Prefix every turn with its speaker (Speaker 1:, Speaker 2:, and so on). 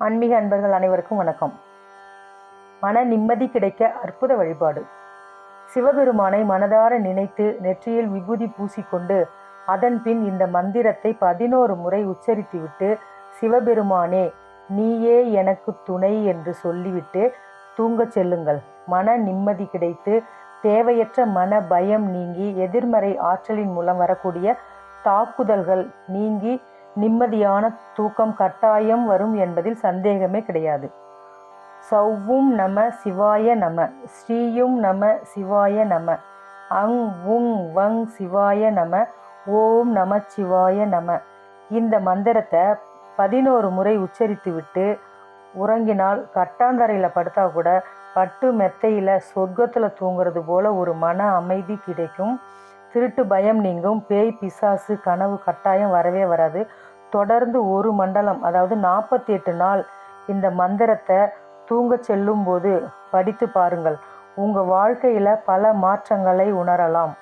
Speaker 1: ஆன்மீக அன்பர்கள் அனைவருக்கும் வணக்கம். மன நிம்மதி கிடைக்க அற்புத வழிபாடு. சிவபெருமானை மனதார நினைத்து நெற்றியில் விபூதி பூசிக்கொண்டு அதன் பின் இந்த மந்திரத்தை பதினோரு முறை உச்சரித்துவிட்டு சிவபெருமானே நீயே எனக்கு துணை என்று சொல்லிவிட்டு தூங்கச் செல்லுங்கள். மன நிம்மதி கிடைத்து தேவையற்ற மன பயம் நீங்கி எதிர்மறை ஆற்றலின் மூலம் வரக்கூடிய தாக்குதல்கள் நீங்கி நிம்மதியான தூக்கம் கட்டாயம் வரும் என்பதில் சந்தேகமே கிடையாது. சௌவும் நம சிவாய நம ஸ்ரீயும் நம சிவாய நம அங் உங் வங் சிவாய நம ஓம் நம சிவாய நம. இந்த மந்திரத்தை பதினோரு முறை உச்சரித்துவிட்டு உறங்கினால் கட்டாந்தரையில் படுத்தா கூட பட்டு மெத்தையில் சொர்க்கத்தில் தூங்குறது போல ஒரு மன அமைதி கிடைக்கும். திருட்டு பயம் நீங்கும். பேய் பிசாசு கனவு கட்டாயம் வரவே வராது. தொடர்ந்து ஒரு மண்டலம் அதாவது நாற்பத்தி எட்டு நாள் இந்த மந்திரத்தை தூங்க செல்லும் போது படித்து பாருங்கள். உங்கள் வாழ்க்கையில் பல மாற்றங்களை உணரலாம்.